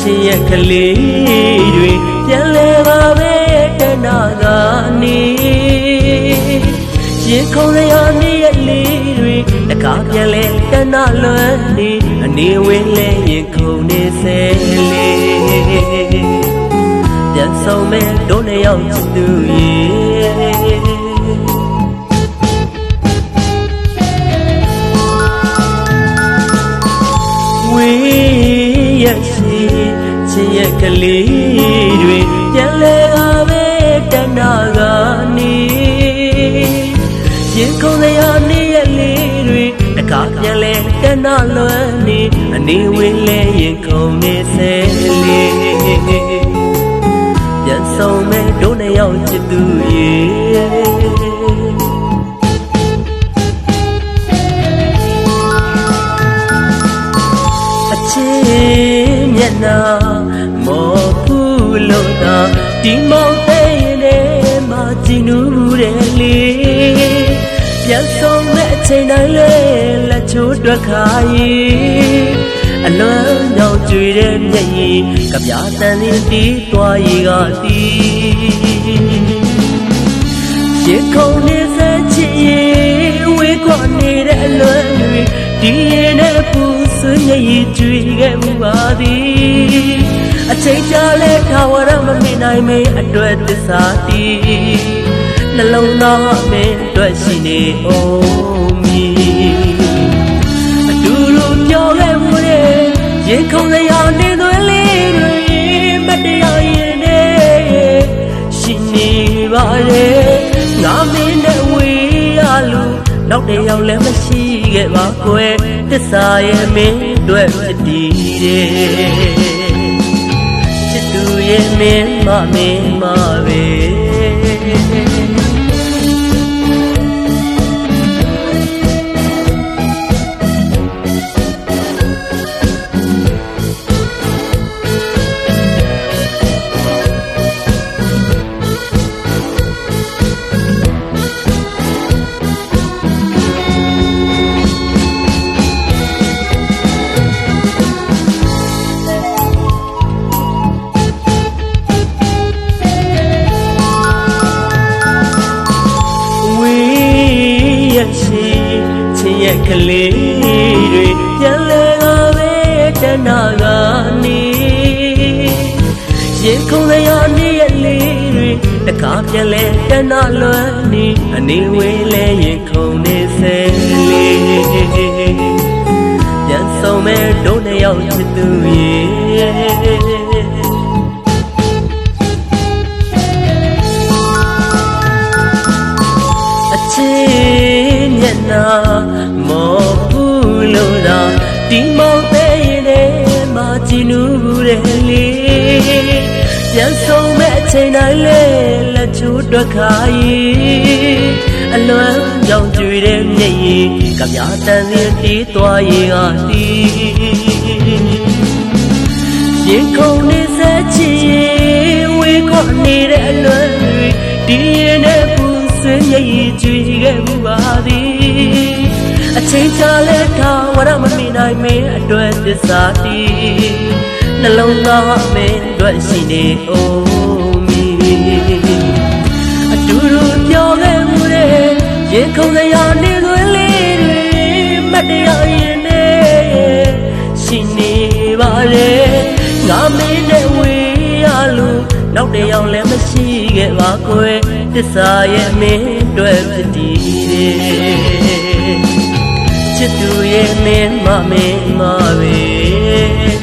ချင်းရဲ့ကလေးတွေပြန်လဲပါပဲတနာကနေရင်ခုန်ရနေရဲ့လေးတွေတကားပြန်လဲတနာလွမ်းနေအနေဝင်းလဲရင်ခုန်နေစဲလေးပြန်ဆုံးမဲ့တို့နှစ်ယောက်ချစ်သူရဲ့ ချင်းရဲ့ကလေးတွေပြန်လဲအားပဲတနာကနေရင်ကုန်စရာနေရဲ့လေးတွေတကားပြန်လဲတနာလွမ်းနေအနေဝင်လဲရင်ကုန်နေစဲလေးပြန်ဆုံးမဲ့တို့နှစ်ယောက်ချစ်သူရဲ့အချင်း မျက်နှာမော်ဖူးလို့သာဒီမောင်တဲ့ရင်ထဲမှာကြည်နူးတယ်လေပြန်ဆုံးတဲ့အချိန်တိုင်းလေလက်ချိုးတွက်ခါရီအလွမ်းကြောင်ကြွေတဲ့မျက်ရည်ကပြားတန်နေတီးသွားရီကတီးရေခုန်နေစချစ်ရေဝေးကွာနေတဲ့အလွမ်းတွေဒီရင်နဲ့ပူ ဆွေးရည်ကြွေခဲ့မှုပါသည်အချိန်ကြာလဲထာဝရမမေ့နိုင်မေအတွက်သစ္စာတီးနှလုံးသားမင်းအတွက်ရှိနေအောင်မီအတူတူပြောခဲ့မှုတဲ့ရေခုန်စရာနေသွေးလေးတွေမတရားရင်နဲ့ရှိနေပါလေငါမင်းနဲ့ဝေးရလို့နောက်တစ်ယောက်လည်းမရှိ ခဲ့ပါကွယ်တစ္ဆာရဲ့မင်းတို့ဖြစ်တည်တယ်ချစ်သူရဲ့မင်းမမင်းမပဲ ရရှိချင်းရဲ့ကလေးတွေပြန်လဲလာပဲတနာကနေရင်ခုန်စရာနေရဲ့လေးတွေတကားပြန်လဲတနာလွမ်းနေအနေဝေးလဲရင်ခုန်နေစဲလေးပြန်ဆုံးမဲ့တို့နှစ်ယောက်ချစ်သူရဲ့ မျက်နှာမော်ဖူးလို့သာဒီမောင်တဲ့ရင်ထဲမှာကြည်နူးတယ်လေပြန်ဆုံးမဲ့အချိန်တိုင်းလေလက်ချိုးတွက်ခါရီအလွမ်းကြောင်ကြွေတဲ့မျက်ရည်ကပြားတန်စင်တီးသွားရီကတီးရင်ခုန်နေစချစ်ရေဝေးခွနေတဲ့အလွမ်းတွေဒီရင်နဲ့ပူဆွေးရည်ကြွေ ခဲ့မှုပါသည်အချိန်ကြာလဲထာဝရမမိနိုင်မင်းအတွက်သစ္စာတီးနှလုံးသားမင်းအတွက်ရှိနေအောင်မီအတူတူပြောခဲ့မှုတဲ့ရင်ခုန်စရာနေသွေးလေးတွေမတ်တရားရင်နဲ့ရှိနေပါလေငါမင်းနဲ့ဝေးရလို့နောက်တစ်ယောက်လည်းမရှိခဲ့ပါကွယ် တစ္ဆာရဲ့မင်းအတွက်ဖြစ်တည်တယ်ချစ်သူရဲ့မင်းမမင်းမပဲ